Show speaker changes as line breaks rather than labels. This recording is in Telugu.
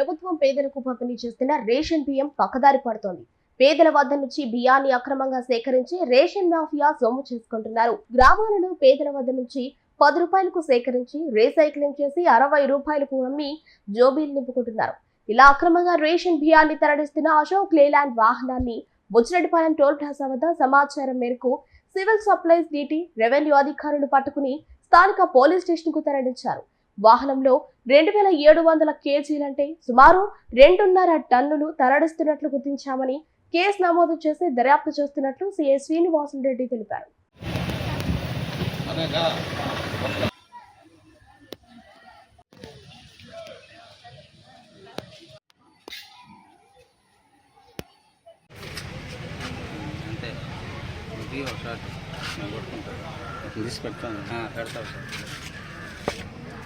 ప్రభుత్వం పేదలకు పంపిణీ చేస్తున్న రేషన్ బియ్యం పక్కదారి పడుతోంది పేదల వద్ద నుంచి బియ్యాన్ని అక్రమంగా సేకరించి రేషన్ మాఫియా సొమ్ము చేసుకుంటున్నారు. గ్రామాలలో పేదల వద్ద నుంచి పది రూపాయలకు సేకరించి రీసైక్లింగ్ చేసి అరవై రూపాయలకు అమ్మి జోబీలు నింపుకుంటున్నారు. ఇలా అక్రమంగా రేషన్ బియ్యాన్ని తరలిస్తున్న అశోక్ లేలాండ్ వాహనాన్ని బుచ్చిరెడ్డిపాలెం టోల్ ప్లాజా వద్ద సమాచారం మేరకు సివిల్ సప్లైస్ డిటి రెవెన్యూ అధికారులు పట్టుకుని స్థానిక పోలీస్ స్టేషన్కు తరలించారు. వాహనంలో రెండు వేల ఏడు వందల కేజీలంటే సుమారు రెండున్నర టన్నులు తరలిస్తున్నట్లు గుర్తించామని కేసు నమోదు చేసి దర్యాప్తు చేస్తున్నట్లు సిఐ శ్రీనివాసులు రెడ్డి తెలిపారు.
ఒకసారి పెడతాను.
పెడతాను సార్